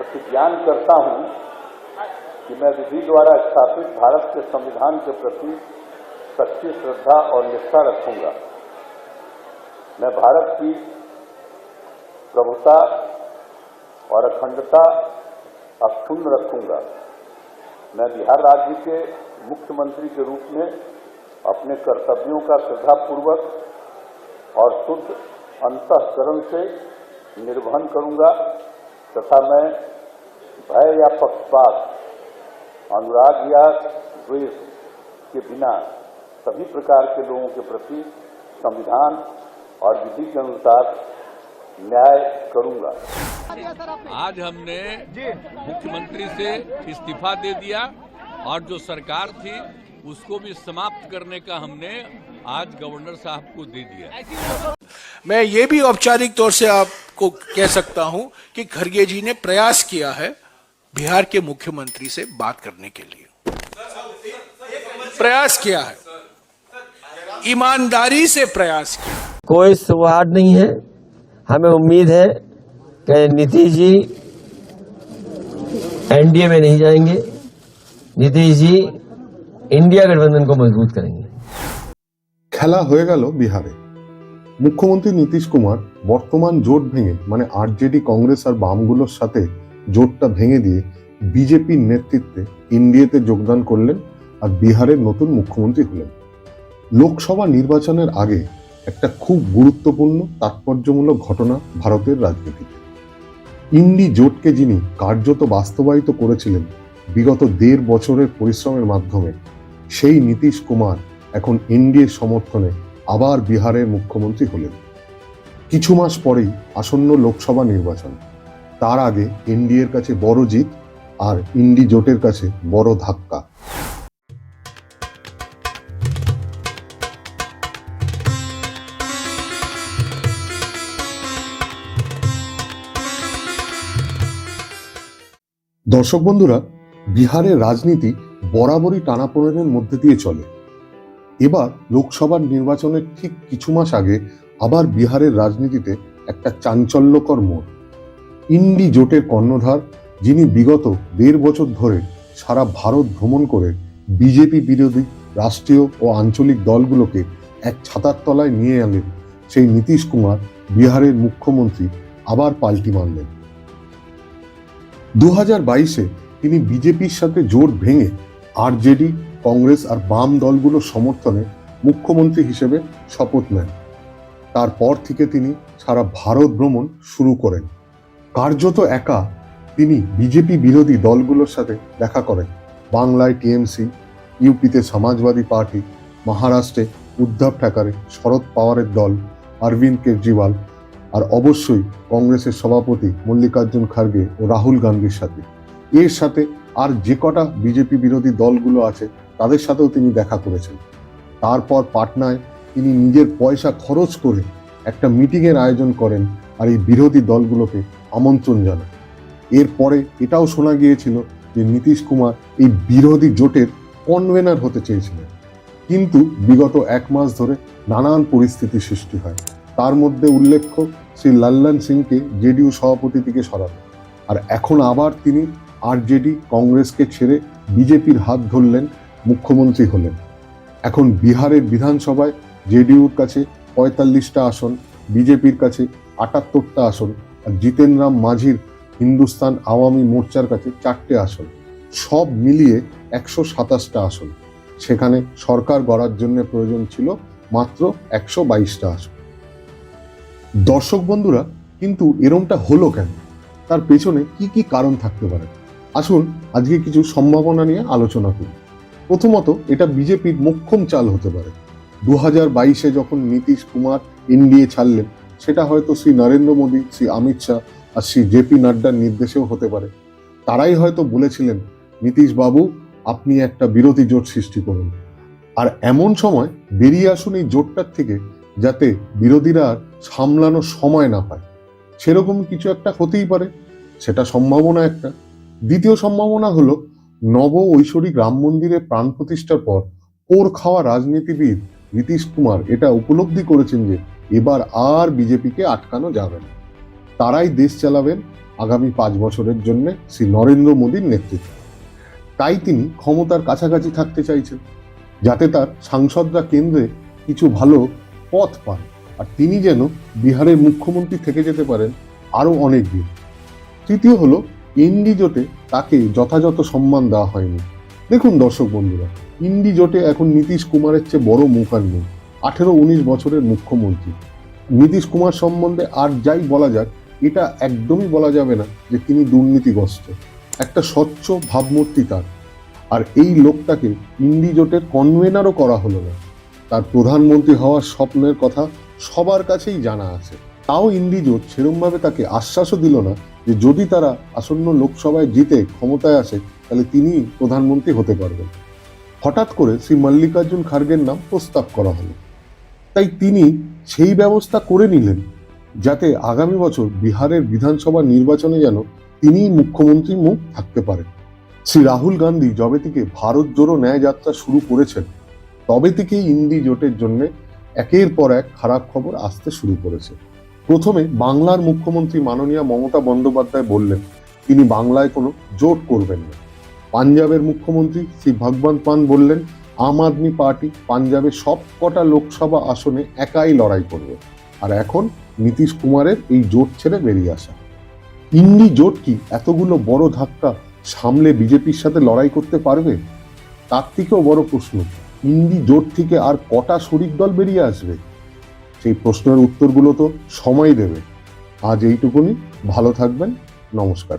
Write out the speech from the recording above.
प्रतिज्ञान करता हूँ कि मैं विधि द्वारा स्थापित भारत के संविधान के प्रति सच्ची श्रद्धा और निष्ठा रखूँगा। मैं भारत की प्रभुता और अखंडता अक्षुण्ण रखूँगा। मैं बिहार राज्य के मुख्यमंत्री के रूप में अपने कर्तव्यों का श्रद्धापूर्वक और शुद्ध अंतकरण से निर्वहन करूँगा तथा मैं भय या पक्षपात अनुराग या द्वेष के बिना सभी प्रकार के लोगों के प्रति संविधान और विधि के अनुसार न्याय करूँगा। आज हमने मुख्यमंत्री से इस्तीफा दे दिया और जो सरकार थी उसको भी समाप्त करने का हमने आज गवर्नर साहब को दे दिया। मैं ये भी औपचारिक तौर से आपको कह सकता हूँ कि खरगे जी ने प्रयास किया है बिहार के मुख्यमंत्री से बात करने के लिए प्रयास किया है ईमानदारी से प्रयास किया कोई सौहार्द नहीं है हमें उम्मीद है कि नीतीश जी एनडीए में नहीं जाएंगे नीतीश जी इंडिया गठबंधन को मजबूत करेंगे খেলা হয়ে গেল বিহারে মুখ্যমন্ত্রী নীতিশ কুমার বর্তমান জোট ভেঙে মানে আরজেডি কংগ্রেস আর বামগুলোর সাথে জোটটা ভেঙে দিয়ে বিজেপির নেতৃত্বে ইন্ডিয়াতে যোগদান করলেন আর বিহারের নতুন মুখ্যমন্ত্রী হলেন। লোকসভা নির্বাচনের আগে একটা খুব গুরুত্বপূর্ণ, তাৎপর্যমূলক ঘটনা ভারতের রাজনীতিতে। ইন্ডি জোটকে যিনি কার্যত বাস্তবায়িত করেছিলেন বিগত দেড় বছরের পরিশ্রমের মাধ্যমে, সেই নীতিশ কুমার এখন এনডিএর সমর্থনে আবার বিহারের মুখ্যমন্ত্রী হলেন। কিছু মাস পরেই আসন্ন লোকসভা নির্বাচন। তার আগে এনডিএর কাছে বড় জিত আর ইন্ডি জোটের কাছে বড় ধাক্কা। দর্শক বন্ধুরা, বিহারের রাজনীতি বরাবরই টানাপোড়েনের মধ্যে দিয়ে চলে। এবার লোকসভার নির্বাচনের ঠিক কিছু মাস আগে আবার বিহারের রাজনীতিতে একটা চাঞ্চল্যকর মোড়। ইন্ডি জোটের কর্ণধার, যিনি বিগত দেড় বছর ধরে সারা ভারত ভ্রমণ করে বিজেপি বিরোধী রাষ্ট্রীয় ও আঞ্চলিক দলগুলোকে এক ছাতার তলায় নিয়ে আনলেন সেই নীতিশ কুমার বিহারের মুখ্যমন্ত্রী আবার পাল্টি মানলেন দু হাজার বাইশে তিনি বিজেপির সাথে জোট ভেঙে আরজেডি, কংগ্রেস আর বাম দলগুলোর সমর্থনে মুখ্যমন্ত্রী হিসেবে শপথ নেন। তারপর থেকে তিনি সারা ভারত ভ্রমণ শুরু করেন। কার্যত একা, তিনি বিজেপি বিরোধী দলগুলোর সাথে দেখা করেন। বাংলায় টিএমসি, ইউপিতে সমাজবাদী পার্টি, মহারাষ্ট্রে উদ্ধব ঠাকারে শরদ পাওয়ারের দল, অরবিন্দ কেজরিওয়াল আর অবশ্যই কংগ্রেসের সভাপতি মল্লিকার্জুন খার্গে ও রাহুল গান্ধীর সাথে। এর সাথে আর যে কটা বিজেপি বিরোধী দলগুলো আছে, তাদের সাথেও তিনি দেখা করেছেন। তারপর পাটনায় তিনি নিজের পয়সা খরচ করে একটা মিটিংয়ের আয়োজন করেন আর এই বিরোধী দলগুলোকে আমন্ত্রণ জানায় এরপরে এটাও শোনা গিয়েছিল যে নীতিশ কুমার এই বিরোধী জোটের কনভেনার হতে চেয়েছিলেন। কিন্তু বিগত এক মাস ধরে নানান পরিস্থিতি সৃষ্টি হয়। তার মধ্যে উল্লেখ্য, শ্রী লাল্লান সিংকে জেডিইউ সভাপতি থেকে সরানো। আর এখন আবার তিনি আরজেডি কংগ্রেসকে ছেড়ে বিজেপির হাত ধরলেন, মুখ্যমন্ত্রী হলেন। এখন বিহারের বিধানসভায় জেডিইউর কাছে পঁয়তাল্লিশটা আসন, বিজেপির কাছে আটাত্তরটা আসন আর জিতেন রাম মাঝির হিন্দুস্তান আওয়ামী মোর্চার কাছে চারটে আসন। সব মিলিয়ে একশো সাতাশটা আসন। সেখানে সরকার গড়ার জন্য প্রয়োজন ছিল মাত্র একশো বাইশটা আসন। দর্শক বন্ধুরা, কিন্তু এরমটা হলো কেন? তার পেছনে কি কি কারণ থাকতে পারে? আসুন আজকে কিছু সম্ভাবনা নিয়ে আলোচনা করি। প্রথমত, এটা বিজেপির মোক্ষম চাল হতে পারে। দু হাজার বাইশে যখন নীতিশ কুমার এনডিএ ছাড়লেন সেটা হয়তো শ্রী নরেন্দ্র মোদী, শ্রী অমিত শাহ আর শ্রী জেপি নাড্ডার নির্দেশেও হতে পারে। তারাই হয়তো বলেছিলেন নীতিশ বাবু আপনি একটা বিরোধী জোট সৃষ্টি করুন। আর এমন সময় বেরিয়ে আসুন এই জোটটার থেকে, যাতে বিরোধীরা আর সামলানোর সময় না পায়। সেরকম কিছু একটা হতেই পারে, সেটা সম্ভাবনা একটা। দ্বিতীয় সম্ভাবনা হলো, নব ঐশ্বরিক রাম মন্দিরে প্রাণ প্রতিষ্ঠার পর ওর খাওয়া রাজনীতিবিদ নীতিশ কুমার এটা উপলব্ধি করেছেন যে এবার আর বিজেপিকে আটকানো যাবে না। তারাই দেশ চালাবেন আগামী পাঁচ বছরের জন্য শ্রী নরেন্দ্র মোদীর নেতৃত্বে। তাই তিনি ক্ষমতার কাছাকাছি থাকতে চাইছেন, যাতে তার সাংসদরা কেন্দ্রে কিছু ভালো পথ পান। আর তিনি যেন বিহারের মুখ্যমন্ত্রী থেকে যেতে পারেন আরও অনেক দিন। তৃতীয় হলো ইন্ডি জোটে তাকে যথাযথ সম্মান দেওয়া হয়নি। দেখুন দর্শক বন্ধুরা ইন্ডি জোটে এখন নীতিশ কুমারের চেয়ে বড় মুখ নেই। আঠেরো উনিশ বছরের মুখ্যমন্ত্রী। নীতিশ কুমার সম্বন্ধে আর যাই বলা যাক, এটা একদমই বলা যাবে না যে তিনি দুর্নীতিগ্রস্ত। একটা স্বচ্ছ ভাবমূর্তি তার। আর এই লোকটাকে ইন্ডিজোটের কনভেনারও করা হলো না। তার প্রধানমন্ত্রী হওয়ার স্বপ্নের কথা সবার কাছেই জানা আছে। তাও ইন্ডি জোট সেরমভাবে তাকে আশ্বাসও দিল না যে যদি তারা আসন্ন লোকসভায় জিতে ক্ষমতায় আসে, তাহলে তিনি প্রধানমন্ত্রী হতে পারবেন। হঠাৎ করে শ্রী মল্লিকার্জুন খার্গের নাম প্রস্তাব করা হলো। তাই তিনি সেই ব্যবস্থা করে নিলেন যাতে আগামী বছর বিহারের বিধানসভা নির্বাচনে যেন তিনিই মুখ্যমন্ত্রী মুখ থাকতে পারেন। শ্রী রাহুল গান্ধী যবে থেকে ভারত জোড়ো ন্যায় যাত্রা শুরু করেছেন, তবে থেকেই ইন্দি জোটের জন্য একের পর এক খারাপ খবর আসতে শুরু করেছে। প্রথমে বাংলার মুখ্যমন্ত্রী মাননীয় মমতা বন্দ্যোপাধ্যায় বললেন, তিনি বাংলায় কোনো জোট করবেন না। পাঞ্জাবের মুখ্যমন্ত্রী শ্রী ভগবন্ত পান বললেন আম আদমি পার্টি পাঞ্জাবে সব কটা লোকসভা আসনে একাই লড়াই করবে। আর এখন নীতিশ কুমারের এই জোট ছেড়ে বেরিয়ে আসা। ইন্ডি জোট কি এতগুলো বড় ধাক্কা সামলে বিজেপির সাথে লড়াই করতে পারবে? তার থেকেও বড় প্রশ্ন, ইন্ডি জোট থেকে আর কটা শরিক দল বেরিয়ে আসবে? সেই প্রশ্নের উত্তরগুলো তো সময় দেবে। আজ এইটুকুনি, ভালো থাকবেন, নমস্কার।